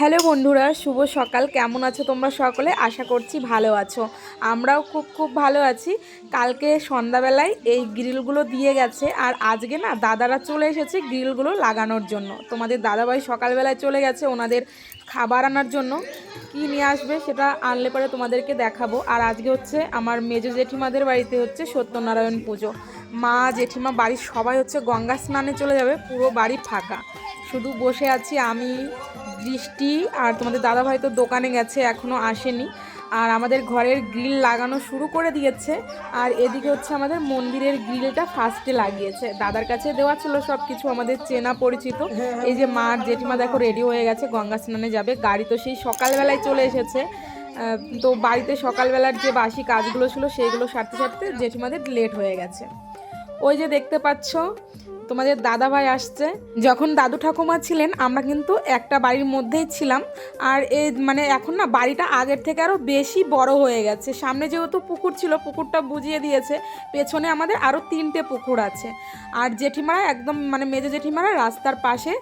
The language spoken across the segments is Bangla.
হ্যালো বন্ধুরা, শুভ সকাল। কেমন আছো তোমরা সকলে? আশা করছি ভালো আছো। আমরাও খুব খুব ভালো আছি। কালকে সন্ধ্যাবেলায় এই গ্রিলগুলো দিয়ে গেছে, আর আজকে না দাদারা চলে এসেছে গ্রিলগুলো লাগানোর জন্য। তোমাদের দাদাভাই সকালবেলায় চলে গেছে ওনাদের খাবার আনার জন্য। কি নিয়ে আসবে সেটা আনলে পরে তোমাদেরকে দেখাবো। আর আজকে হচ্ছে আমার মেজো জেঠিমাদের বাড়িতে হচ্ছে সত্যনারায়ণ পুজো। মা, জেঠিমা, বাড়ির সবাই হচ্ছে গঙ্গা স্নানে চলে যাবে, পুরো বাড়ি ফাঁকা। শুধু বসে আছি আমি বৃষ্টি আর তোমাদের দাদাভাই তো দোকানে গেছে এখনও আসেনি। আর আমাদের ঘরের গ্রিল লাগানো শুরু করে দিয়েছে। আর এদিকে হচ্ছে আমাদের মন্দিরের গ্রিলটা ফার্স্টে লাগিয়েছে। দাদার কাছে দেওয়া ছিল সব কিছু আমাদের চেনা পরিচিত। এই যে মার জেঠিমা দেখো রেডি হয়ে গেছে, গঙ্গা স্নানে যাবে। গাড়ি তো সেই সকালবেলায় চলে এসেছে। তো বাড়িতে সকালবেলার যে বাসি কাজগুলো ছিল, সেইগুলো সারতে সারতে জেঠিমাদের লেট হয়ে গেছে। ওই যে দেখতে পাচ্ছ তোমাদের দাদা ভাই আসছে। যখন দাদু ঠাকুমা ছিলেন, আমরা কিন্তু একটা বাড়ির মধ্যেই ছিলাম। আর এই মানে এখন না বাড়িটা আগের থেকে আরও বেশি বড় হয়ে গেছে। সামনে যেহেতু পুকুর ছিল, পুকুরটা বুঝিয়ে দিয়েছে, পেছনে আমাদের আরও তিনটে পুকুর আছে। আর জেঠিমারা একদম মানে মেজে জেঠিমারা রাস্তার পাশে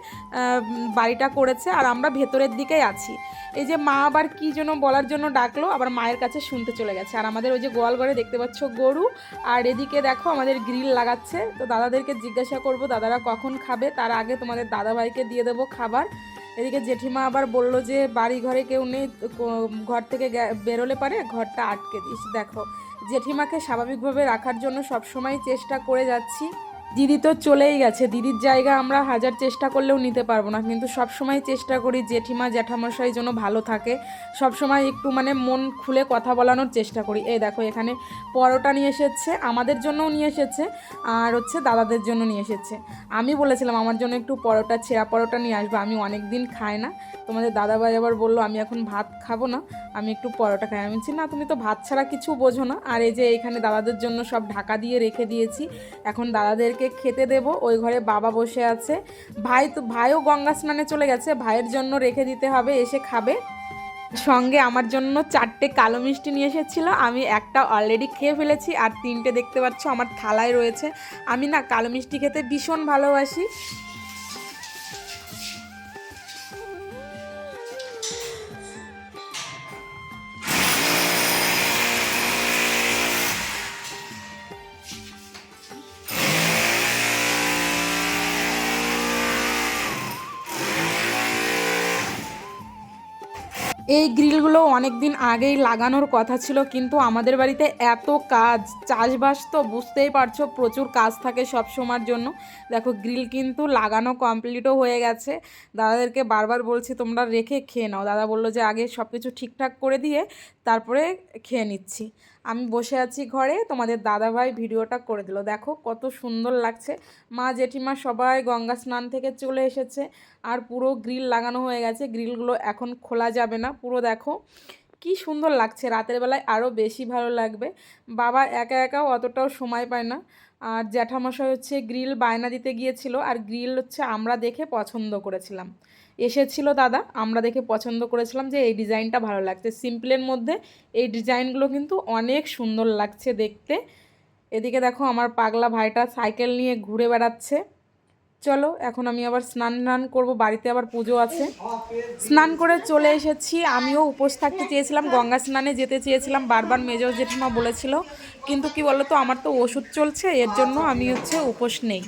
বাড়িটা করেছে আর আমরা ভেতরের দিকেই আছি। এই যে মা আবার কি যেন বলার জন্য ডাকলো, আবার মায়ের কাছে শুনতে চলে গেছে। আর আমাদের ওই যে গোয়াল ঘরে দেখতে পাচ্ছ গরু, আর এদিকে দেখো আমাদের গ্রিল লাগাচ্ছে। তো দাদাদেরকে জিজ্ঞাসা করব দাদারা কখন খাবে, তার আগে তোমাদের দাদাভাইকে দিয়ে দেবো খাবার। এদিকে জেঠিমা আবার বলল যে বাড়ি ঘরে কেউ নেই ঘর থেকে বেরোলে পারে, ঘরটা আটকে দিস। দেখো, জেঠিমাকে স্বাভাবিকভাবে রাখার জন্য সবসময় চেষ্টা করে যাচ্ছি। দিদি তো চলেই গেছে। দিদির জায়গা আমরা হাজার চেষ্টা করলেও নিতে পারব না। কিন্তু সবসময় চেষ্টা করি জেঠিমা, জ্যাঠামশাই যেন ভালো থাকে। সবসময় একটু মানে মন খুলে কথা বলানোর চেষ্টা করি। এই দেখো, এখানে পরোটা নিয়ে এসেছে, আমাদের জন্যও নিয়ে এসেছে, আর হচ্ছে দাদাদের জন্য নিয়ে এসেছে। আমি বলেছিলাম, আমার জন্য একটু পরোটা, ছেঁড়া পরোটা নিয়ে আসব। আমি অনেক দিন খাই না। তোমাদের দাদাভাই আবার বলল, আমি এখন ভাত খাব না, আমি একটু পরোটা খাই। আমি বলছি, না, তুমি তো ভাত ছাড়া কিছু বোঝো না। আর এই যে এখানে দাদাদের জন্য সব ঢাকা দিয়ে রেখে দিয়েছি, এখন দাদাদেরকে খেতে দেব। ওই ঘরে বাবা বসে আছে। ভাই তো, ভাইও গঙ্গা স্নানে চলে গেছে। ভাইয়ের জন্য রেখে দিতে হবে, এসে খাবে। সঙ্গে আমার জন্য চারটে কালো মিষ্টি নিয়ে এসেছিল। আমি একটা অলরেডি খেয়ে ফেলেছি, আর তিনটে দেখতে পাচ্ছ আমার থালায় রয়েছে। আমি না কালো মিষ্টি খেতে ভীষণ ভালোবাসি। এই গ্রিলগুলো অনেক দিন আগেই লাগানোর কথা ছিল, কিন্তু আমাদের বাড়িতে এত কাজ, চাষবাস তো বুঝতেই পারছ, প্রচুর কাজ থাকে সব সময়ের জন্য। দেখো, গ্রিল কিন্তু লাগানো কমপ্লিটও হয়ে গেছে। দাদাদেরকে বারবার বলছি, তোমরা রেখে খেয়ে নাও। দাদা বলল যে, আগে সব কিছু ঠিকঠাক করে দিয়ে তারপরে খেয়ে নিচ্ছি। আমি বসে আছি ঘরে, তোমাদের দাদাভাই ভিডিওটা করে দিল। দেখো কত সুন্দর লাগছে। মা জেঠিমা সবাই গঙ্গা স্নান থেকে চলে এসেছে আর পুরো গ্রিল লাগানো হয়ে গেছে। গ্রিলগুলো এখন খোলা যাবে না। পুরো দেখো কি সুন্দর লাগছে। রাতের বেলায় আরও বেশি ভালো লাগবে। বাবা একা একাও অতটাও সময় পায় না। আর জ্যাঠামশাই হচ্ছে গ্রিল বায়না দিতে গিয়েছিল, আর গ্রিল হচ্ছে আমরা দেখে পছন্দ করেছিলাম। এসেছিল দাদা, আমরা দেখে পছন্দ করেছিলাম যে এই ডিজাইনটা ভালো লাগছে। সিম্পলের মধ্যে এই ডিজাইনগুলো কিন্তু অনেক সুন্দর লাগছে দেখতে। এদিকে দেখো আমার পাগলা ভাইটা সাইকেল নিয়ে ঘুরে বেড়াচ্ছে। চলো, এখন আমি আবার স্নান টান করব, বাড়িতে আবার পুজো আছে। স্নান করে চলে এসেছি, আমিও উপোস থাকতে চেয়েছিলাম, গঙ্গা স্নানে যেতে চেয়েছিলাম, বারবার মেজর জেঠিমা বলেছিল। কিন্তু কি বলতো, আমার তো ওষুধ চলছে, এর জন্য আমি হচ্ছে উপোস নেই।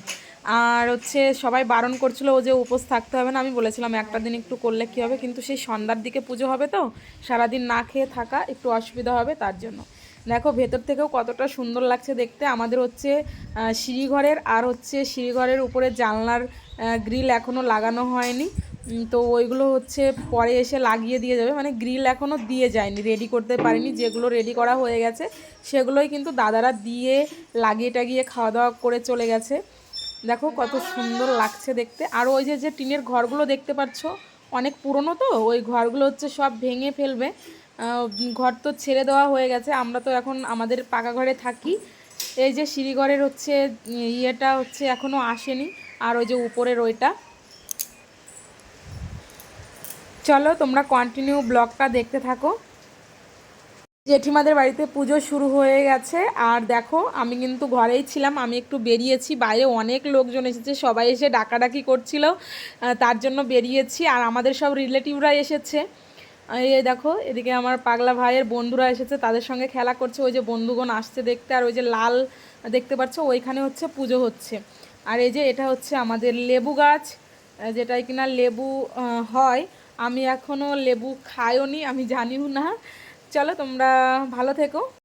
আর হচ্ছে সবাই বারণ করছিল ও যে উপোস থাকতে হবে না, আমি বলেছিলাম, একটা দিন একটু করলে কী হবে? কিন্তু সেই সন্ধ্যার দিকে পুজো হবে তো, সারাদিন না খেয়ে থাকা একটু অসুবিধা হবে তার জন্য। দেখো, ভেতর থেকেও কতটা সুন্দর লাগছে দেখতে। আমাদের হচ্ছে সিঁড়িঘরের আর হচ্ছে সিঁড়িঘরের উপরে জানলার গ্রিল এখনও লাগানো হয়নি। তো ওইগুলো হচ্ছে পরে এসে লাগিয়ে দিয়ে যাবে। মানে গ্রিল এখনও দিয়ে যায়নি রেডি করতে পারিনি। যেগুলো রেডি করা হয়ে গেছে, সেগুলোই কিন্তু দাদারা দিয়ে লাগিয়ে টাগিয়ে খাওয়া দাওয়া করে চলে গেছে। দেখো, কত সুন্দর লাগছে দেখতে। আর ওই যে যে টিনের ঘরগুলো দেখতে পাচ্ছ, অনেক পুরনো তো, ওই ঘরগুলো হচ্ছে সব ভেঙে ফেলবে। ঘর তো ছেড়ে দেওয়া হয়ে গেছে। আমরা তো এখন আমাদের পাকা ঘরে থাকি। এই যে সিঁড়িঘরের হচ্ছে ইয়েটা হচ্ছে এখনও আসেনি। আর ওই যে উপরের ওইটা। চলো তোমরা কন্টিনিউ ব্লগটা দেখতে থাকো। জেঠিমাদের বাড়িতে পুজো শুরু হয়ে গেছে। আর দেখো, আমি কিন্তু ঘরেই ছিলাম, আমি একটু বেরিয়েছি। বাইরে অনেক লোকজন এসেছে, সবাই এসে ডাকাডাকি করছিল। তার জন্য বেরিয়েছি। আর আমাদের সব রিলেটিভরা এসেছে। এই দেখো, এদিকে আমার পাগলা ভাইয়ের বন্ধুরা এসেছে, তাদের সঙ্গে খেলা করছে, ওই যে বন্ধুগণ আসছে দেখতে, আর ওই যে লাল দেখতে পাচ্ছ, ওইখানে হচ্ছে পুজো হচ্ছে। আর এই যে এটা হচ্ছে আমাদের লেবু গাছ যেটাই কিনা লেবু হয়। আমি এখনও লেবু খাইও নি আমি জানিও না। চলো তোমরা ভালো থেকো।